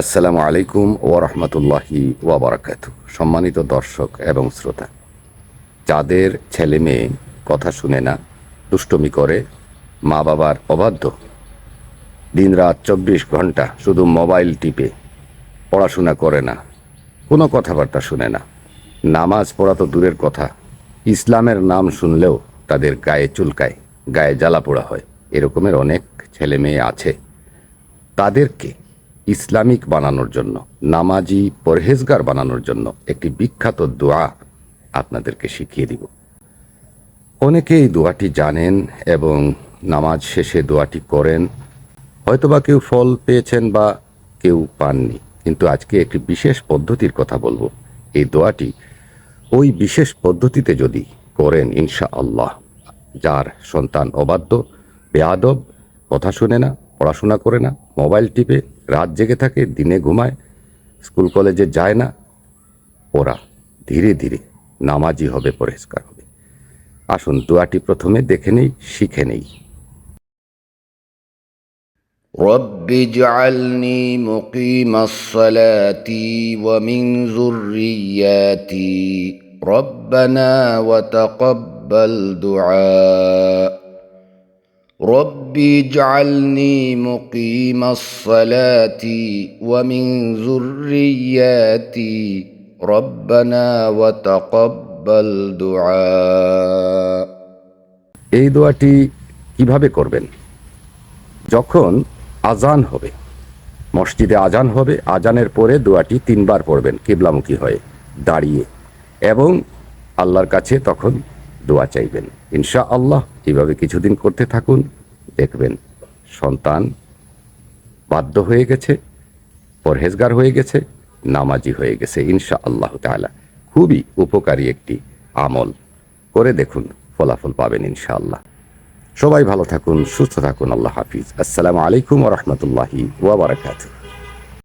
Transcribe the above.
আসসালামু আলাইকুম ওরহমতুল্লাহি ওয়াবারাকাত সম্মানিত দর্শক এবং শ্রোতা, যাদের ছেলে মেয়ে কথা শুনে না, দুষ্টমি করে, মা বাবার অবাধ্য, দিনরাত চব্বিশ ঘণ্টা শুধু মোবাইল টিপে, পড়াশোনা করে না, কোনো কথাবার্তা শুনে না, নামাজ পড়া তো দূরের কথা, ইসলামের নাম শুনলেও তাদের গায়ে চুলকায়, গায়ে জ্বালা পোড়া হয়, এরকমের অনেক ছেলে মেয়ে আছে। তাদেরকে ইসলামিক বানানোর জন্য, নামাজি, পরহেজগার বানানোর জন্য একটি বিখ্যাত দোয়া আপনাদেরকে শিখিয়ে দিব। অনেকে এই দোয়াটি জানেন এবং নামাজ শেষে দোয়াটি করেন। হয়তোবা কেউ ফল পেয়েছেন বা কেউ পাননি। কিন্তু আজকে একটি বিশেষ পদ্ধতির কথা বলব। এই দোয়াটি ওই বিশেষ পদ্ধতিতে যদি করেন ইনশা আল্লাহ যার সন্তান অবাধ্য, বেয়াদব, কথা শুনে না, পড়াশোনা করে না, মোবাইল টিপে রাত জেগে থাকে দিনে ঘুমায় স্কুল কলেজে যায় না ওরা ধীরে ধীরে নামাজি হবে পরিষ্কার হবে আসুন দোয়াটি প্রথমে দেখে নেই শিখে নেই رب اجعلني مقيم الصلاة ومن ذرياتي ربنا وتقبل دعاء رب اجعلني مقيم الصلاة ومن ذرياتي ربنا وتقبل دعاء এই দোয়াটি কিভাবে করবেন যখন আজান হবে মসজিদে আজান হবে আজানের পরে দোয়াটি তিনবার পড়বেন কিবলামুখী হয়ে দাঁড়িয়ে এবং আল্লাহর কাছে তখন দোয়া চাইবেন। ইনশা আল্লাহ এইভাবে কিছুদিন করতে থাকুন, দেখবেন সন্তান বাধ্য হয়ে গেছে, পরহেজগার হয়ে গেছে, নামাজি হয়ে গেছে ইনশা আল্লাহ তাআলা। খুবই উপকারী একটি আমল। করে দেখুন, ফলাফল পাবেন ইনশাআল্লাহ। সবাই ভালো থাকুন, সুস্থ থাকুন, আল্লাহ হাফিজ। আসসালামু আলাইকুম রহমতুল্লাহি ওয়াবারাকাতুহ